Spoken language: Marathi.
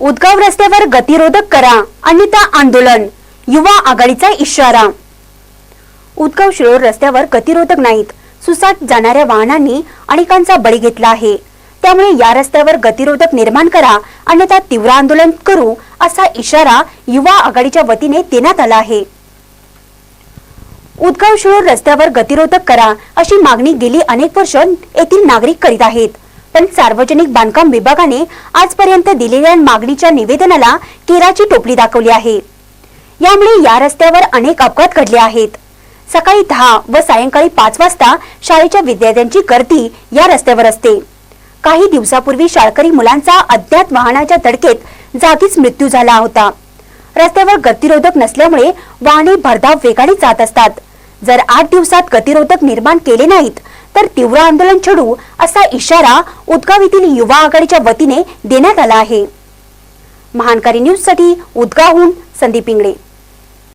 उदगाव रस्त्यावर गतिरोधक करा अन्यथा आंदोलन. युवा आघाडीचा इशारा. उदगाव शिरोळ रस्त्यावर गतिरोधक नाहीत. सुसाट जाणाऱ्या वाहनांनी अनेकांचा बळी घेतला आहे. त्यामुळे या रस्त्यावर गतिरोधक निर्माण करा अन्यथा तीव्र आंदोलन करू असा इशारा युवा आघाडीच्या वतीने देण्यात आला आहे. उदगाव शिरोळ रस्त्यावर गतिरोधक करा अशी मागणी गेली अनेक वर्ष येथील नागरिक करीत आहेत. पण सार्वजनिक बांधकाम विभागाने आजपर्यंत दिलेल्या मागणीच्या निवेदनाला केराची टोपली दाखवली आहे. यामुळे या रस्त्यावर अनेक अपघात घडले आहेत. सकाळी दहा व सायंकाळी पाच वाजता शाळेच्या विद्यार्थ्यांची गर्दी या रस्त्यावर असते. काही दिवसापूर्वी शाळकरी मुलांचा अज्ञात वाहनाच्या धडकेत जागीच मृत्यू झाला होता. रस्त्यावर गतिरोधक नसल्यामुळे वाहने भरधाव वेगाने जात असतात. जर आठ दिवसात गतिरोधक निर्माण केले नाहीत तर तीव्र आंदोलन छेडू असा इशारा उदगाव येथील युवा आघाडीच्या वतीने देण्यात आला आहे. महानकारी न्यूजसाठी उदगावहून संदीप इंगळे.